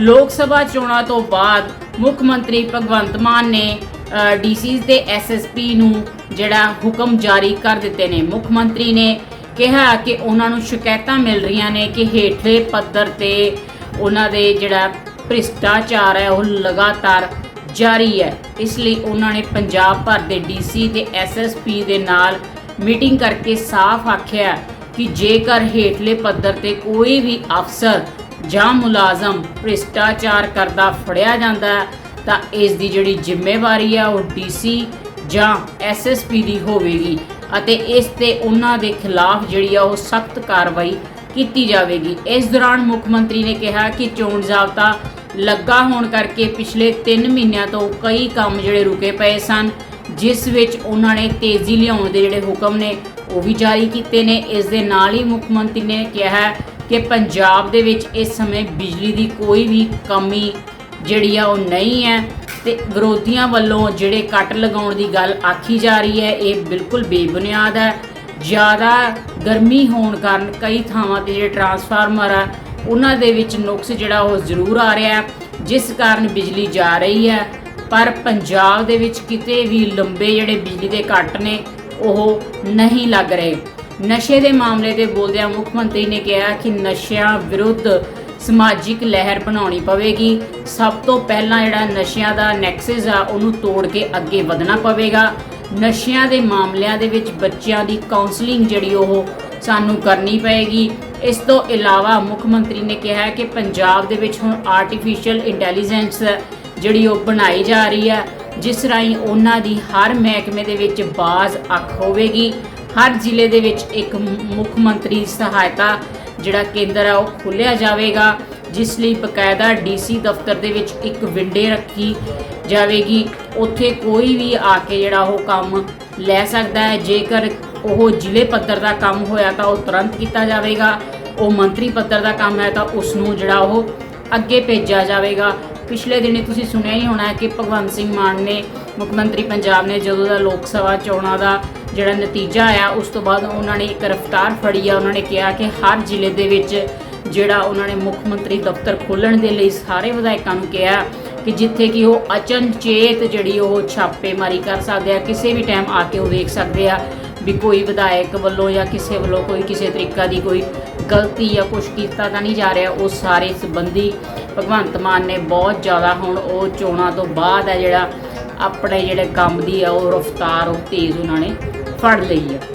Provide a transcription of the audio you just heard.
ਲੋਕ ਸਭਾ ਚੋਣਾਂ ਤੋਂ ਬਾਅਦ ਮੁੱਖ ਮੰਤਰੀ ਭਗਵੰਤ ਮਾਨ ਨੇ ਡੀਸੀਜ਼ ਤੇ ਐਸਐਸਪੀ ਨੂੰ ਜਿਹੜਾ ਹੁਕਮ ਜਾਰੀ ਕਰ ਦਿੱਤੇ ਨੇ। ਮੁੱਖ ਮੰਤਰੀ ਨੇ ਕਿਹਾ ਕਿ ਉਹਨਾਂ ਨੂੰ ਸ਼ਿਕਾਇਤਾਂ ਮਿਲ ਰਹੀਆਂ ਨੇ ਕਿ ਹੇਠਲੇ ਪੱਧਰ ਤੇ ਉਹਨਾਂ ਦੇ ਜਿਹੜਾ ਭ੍ਰਿਸ਼ਟਾਚਾਰ ਹੈ, ਉਹ ਲਗਾਤਾਰ ਜਾਰੀ ਹੈ। ਇਸ ਲਈ ਉਹਨਾਂ ਨੇ ਪੰਜਾਬ ਭਰ ਦੇ ਡੀਸੀ ਤੇ ਐਸਐਸਪੀ ਦੇ ਨਾਲ ਮੀਟਿੰਗ ਕਰਕੇ ਸਾਫ਼ ਆਖਿਆ ਕਿ ਜੇਕਰ ਹੇਠਲੇ ਪੱਧਰ ਤੇ ਕੋਈ ਵੀ ਅਫਸਰ ਜਾਂ ਮੁਲਾਜ਼ਮ ਭ੍ਰਿਸ਼ਟਾਚਾਰ ਕਰਦਾ ਫੜਿਆ ਜਾਂਦਾ ਤਾਂ ਇਸ ਦੀ ਜਿਹੜੀ ਜ਼ਿੰਮੇਵਾਰੀ ਆ ਉਹ ਡੀਸੀ ਜਾਂ ਐਸਐਸਪੀ ਦੀ ਹੋਵੇਗੀ ਅਤੇ ਇਸ ਤੇ ਉਹਨਾਂ ਦੇ ਖਿਲਾਫ ਜਿਹੜੀ ਆ ਉਹ ਸਖਤ ਕਾਰਵਾਈ ਕੀਤੀ ਜਾਵੇਗੀ। ਇਸ ਦੌਰਾਨ ਮੁੱਖ ਮੰਤਰੀ ਨੇ ਕਿਹਾ ਕਿ ਚੋਣ ਜ਼ਾਬਤਾ ਲੱਗਾ ਹੋਣ ਕਰਕੇ ਪਿਛਲੇ 3 ਮਹੀਨਿਆਂ ਤੋਂ ਕਈ ਕੰਮ ਜਿਹੜੇ ਰੁਕੇ ਪਏ ਸਨ, ਜਿਸ ਵਿੱਚ ਉਹਨਾਂ ਨੇ ਤੇਜ਼ੀ ਲਿਆਉਣ ਦੇ ਜਿਹੜੇ ਹੁਕਮ ਨੇ ਉਹ ਵੀ ਜਾਰੀ ਕੀਤੇ ਨੇ। ਇਸ ਦੇ ਨਾਲ ਹੀ ਮੁੱਖ ਮੰਤਰੀ ਨੇ ਕਿਹਾ ਕਿ ਪੰਜਾਬ ਦੇ ਵਿੱਚ ਇਸ ਸਮੇਂ ਬਿਜਲੀ ਦੀ ਕੋਈ ਵੀ ਕਮੀ ਜਿਹੜੀ ਆ ਉਹ ਨਹੀਂ ਹੈ ਤੇ ਵਿਰੋਧੀਆਂ ਵੱਲੋਂ ਜਿਹੜੇ ਕੱਟ ਲਗਾਉਣ ਦੀ ਗੱਲ ਆਖੀ ਜਾ ਰਹੀ ਹੈ, ਇਹ ਬਿਲਕੁਲ ਬੇਬੁਨਿਆਦ ਹੈ। ਜ਼ਿਆਦਾ ਗਰਮੀ ਹੋਣ ਕਾਰਨ ਕਈ ਥਾਵਾਂ ਤੇ ਜਿਹੜੇ ਟਰਾਂਸਫਾਰਮਰ ਆ, ਉਹਨਾਂ ਦੇ ਵਿੱਚ ਨੁਕਸ ਜਿਹੜਾ ਉਹ ਜ਼ਰੂਰ ਆ ਰਿਹਾ ਹੈ, ਜਿਸ ਕਾਰਨ ਬਿਜਲੀ ਜਾ ਰਹੀ ਹੈ। ਪਰ ਪੰਜਾਬ ਦੇ ਵਿੱਚ ਕਿਤੇ ਵੀ ਲੰਬੇ ਜਿਹੜੇ ਬਿਜਲੀ ਦੇ ਕੱਟ ਨੇ, ਉਹ ਨਹੀਂ ਲੱਗ ਰਹੇ। ਨਸ਼ੇ ਦੇ ਮਾਮਲੇ ਤੇ ਬੋਲਦਿਆਂ ਮੁੱਖ ਮੰਤਰੀ ਨੇ ਕਿਹਾ ਕਿ ਨਸ਼ਿਆਂ ਵਿਰੁੱਧ ਸਮਾਜਿਕ ਲਹਿਰ ਬਣਾਉਣੀ ਪਵੇਗੀ। ਸਭ ਤੋਂ ਪਹਿਲਾਂ ਜਿਹੜਾ ਨਸ਼ਿਆਂ ਦਾ ਨੈਕਸਸ ਆ, ਉਹਨੂੰ ਤੋੜ ਕੇ ਅੱਗੇ ਵਧਣਾ ਪਵੇਗਾ। ਨਸ਼ਿਆਂ ਦੇ ਮਾਮਲਿਆਂ ਦੇ ਵਿੱਚ ਬੱਚਿਆਂ ਦੀ ਕਾਉਂਸਲਿੰਗ ਜਿਹੜੀ ਉਹ ਸਾਨੂੰ ਕਰਨੀ ਪਏਗੀ। ਇਸ ਤੋਂ ਇਲਾਵਾ ਮੁੱਖ ਮੰਤਰੀ ਨੇ ਕਿਹਾ ਕਿ ਪੰਜਾਬ ਦੇ ਵਿੱਚ ਹੁਣ ਆਰਟੀਫੀਸ਼ੀਅਲ ਇੰਟੈਲੀਜੈਂਸ ਜਿਹੜੀ ਉਹ ਬਣਾਈ ਜਾ ਰਹੀ ਹੈ, ਜਿਸ ਰਾਹੀਂ ਉਹਨਾਂ ਦੀ ਹਰ ਮਹਿਕਮੇ ਦੇ ਵਿੱਚ ਬਾਜ਼ ਅੱਖ ਹੋਵੇਗੀ। ਹਰ ਜ਼ਿਲ੍ਹੇ ਦੇ ਵਿੱਚ ਇੱਕ ਮੁੱਖ ਮੰਤਰੀ ਸਹਾਇਤਾ ਜਿਹੜਾ ਕੇਂਦਰ ਹੈ ਉਹ ਖੋਲ੍ਹਿਆ ਜਾਵੇਗਾ, ਜਿਸ ਲਈ ਬਕਾਇਦਾ ਡੀਸੀ ਦਫ਼ਤਰ ਦੇ ਵਿੱਚ ਇੱਕ ਵਿੰਡੇ ਰੱਖੀ ਜਾਵੇਗੀ। ਉੱਥੇ ਕੋਈ ਵੀ ਆ ਕੇ ਜਿਹੜਾ ਉਹ ਕੰਮ ਲੈ ਸਕਦਾ ਹੈ। ਜੇਕਰ ਉਹ ਜ਼ਿਲ੍ਹੇ ਪੱਧਰ ਦਾ ਕੰਮ ਹੋਇਆ ਤਾਂ ਉਹ ਤੁਰੰਤ ਕੀਤਾ ਜਾਵੇਗਾ। ਉਹ ਮੰਤਰੀ ਪੱਧਰ ਦਾ ਕੰਮ ਹੈ ਤਾਂ ਉਸ ਨੂੰ ਜਿਹੜਾ ਉਹ ਅੱਗੇ ਭੇਜਿਆ ਜਾਵੇਗਾ। ਪਿਛਲੇ ਦਿਨੇ ਤੁਸੀਂ ਸੁਣਿਆ ਹੀ ਹੋਣਾ ਕਿ ਭਗਵੰਤ ਸਿੰਘ ਮਾਨ ਨੇ ਮੁੱਖ ਮੰਤਰੀ ਪੰਜਾਬ ਨੇ ਜਦੋਂ ਦਾ ਲੋਕ ਸਭਾ ਚੋਣਾਂ ਦਾ ਜਿਹੜਾ ਨਤੀਜਾ ਆਇਆ, ਉਸ ਤੋਂ ਬਾਅਦ ਉਹਨਾਂ ਨੇ ਇੱਕ ਰਫ਼ਤਾਰ ਫੜੀ ਆ। ਉਹਨਾਂ ਨੇ ਕਿਹਾ ਕਿ ਹਰ ਜ਼ਿਲ੍ਹੇ ਦੇ ਵਿੱਚ ਜਿਹੜਾ ਉਹਨਾਂ ਨੇ ਮੁੱਖ ਮੰਤਰੀ ਦਫ਼ਤਰ ਖੋਲ੍ਹਣ ਦੇ ਲਈ ਸਾਰੇ ਵਿਧਾਇਕਾਂ ਨੂੰ ਕਿਹਾ ਕਿ ਜਿੱਥੇ ਕਿ ਉਹ ਅਚਨਚੇਤ ਜਿਹੜੀ ਉਹ ਛਾਪੇਮਾਰੀ ਕਰ ਸਕਦੇ ਆ, ਕਿਸੇ ਵੀ ਟਾਈਮ ਆ ਕੇ ਉਹ ਵੇਖ ਸਕਦੇ ਆ ਵੀ ਕੋਈ ਵਿਧਾਇਕ ਵੱਲੋਂ ਜਾਂ ਕਿਸੇ ਵੱਲੋਂ ਕੋਈ ਕਿਸੇ ਤਰੀਕਾ ਦੀ ਕੋਈ ਗਲਤੀ ਜਾਂ ਕੁਛ ਕੀਤਾ ਤਾਂ ਨਹੀਂ ਜਾ ਰਿਹਾ। ਉਹ ਸਾਰੇ ਸੰਬੰਧੀ ਭਗਵੰਤ ਮਾਨ ਨੇ ਬਹੁਤ ਜ਼ਿਆਦਾ ਹੁਣ ਉਹ ਚੋਣਾਂ ਤੋਂ ਬਾਅਦ ਹੈ ਜਿਹੜਾ ਆਪਣੇ ਜਿਹੜੇ ਕੰਮ ਦੀ ਆ, ਉਹ ਰਫ਼ਤਾਰ, ਉਹ ਤੇਜ਼ ਉਹਨਾਂ ਨੇ ਫੜ ਲਈ ਹੈ